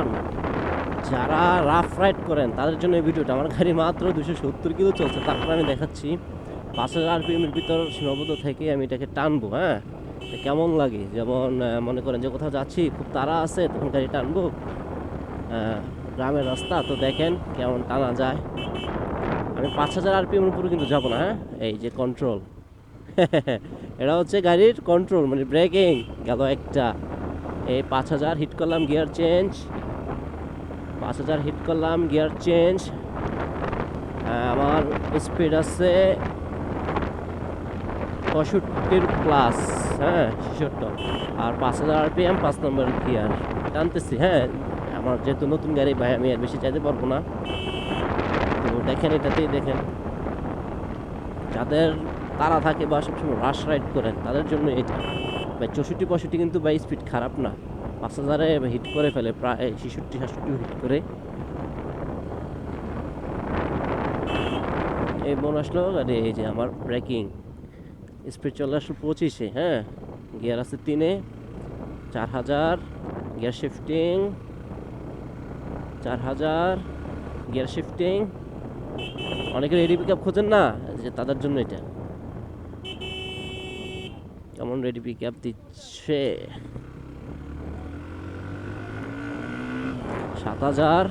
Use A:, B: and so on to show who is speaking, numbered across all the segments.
A: টান যারা rough ride করেন, তাদের জন্য এই ভিডিওটা। আমার গাড়ি মাত্র দুশো সত্তর কিলো চলছে, তারপর আমি দেখাচ্ছি। পাঁচ হাজার আরপিএমের ভিতর সীমাবদ্ধ থেকে আমি এটাকে টানবো হ্যাঁ? কেমন লাগে? যেমন মনে করেন যে কোথাও যাচ্ছি, খুব তাড়া আছে, তখন গাড়ি টানবো। গ্রামের রাস্তা, তো দেখেন কেমন টানা যায়। আমি পাঁচ হাজার আর আরপিএমের উপরে কিন্তু যাব না হ্যাঁ? এই যে কন্ট্রোল এটা হচ্ছে গাড়ির কন্ট্রোল মানে ব্রেকিং গেল একটা। এই পাঁচ হাজার হিট করলাম গিয়ার চেঞ্জ পাঁচ হাজার হিট করলাম গিয়ার চেঞ্জ আমার স্পিড আছে পঁয়ষট্টির প্লাস হ্যাঁ ছেষট্টি। আর পাঁচ হাজার আরপিএম পাঁচ নম্বর গিয়ার টানতেছি হ্যাঁ আমার যেহেতু নতুন গাড়ি, ভাই, আমি আর বেশি চাইতে পারব না। তো দেখেন এটাতেই দেখেন। যাদের তারা থাকে বা সবসময় রাশ রাইড করেন তাদের জন্য এটা। ভাই, চৌষট্টি পঁয়ষট্টি কিন্তু বাই স্পিড খারাপ না। পাঁচ হাজারে হিট করে ফেলে, প্রায় ছেষট্টি সাতষট্টি হিট করে। এই মনে আসলো আরে এই যে আমার ব্রেকিং স্পিড চলে আসলো পঁচিশে হ্যাঁ? গিয়ার আছে তিনে, চার হাজার গিয়ার শিফটিং চার হাজার গিয়ার শিফটিং অনেকে রেডি পিক আপ খোঁজেন না, যে তাদের জন্য এটা। কেমন রেডি পিক আপ দিচ্ছে? সাত হাজার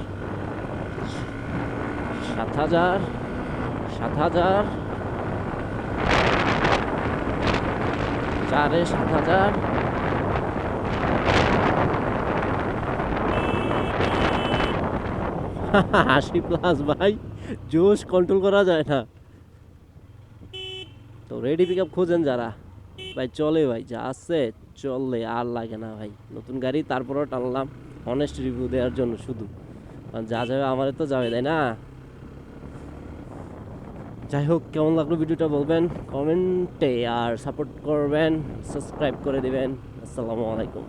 A: সাত হাজার সাত হাজার। চারে সাত হাজার। আশি প্লাস ভাই, জোশ কন্ট্রোল করা যায় না। তো রেডি পিক আপ খোঁজেন যারা। ভাই, চলে ভাই, যা আছে চললে আর লাগে না ভাই। নতুন গাড়ি, তারপরেও টানলাম। অনেস্ট রিভিউ দেওয়ার জন্য শুধু। যা যাবে আমারে তো যাবে, তাই না? যাই হোক, কেমন লাগল ভিডিওটা বলবেন? কমেন্টে আর সাপোর্ট করবেন সাবস্ক্রাইব করে দেবেন। আসসালামু আলাইকুম।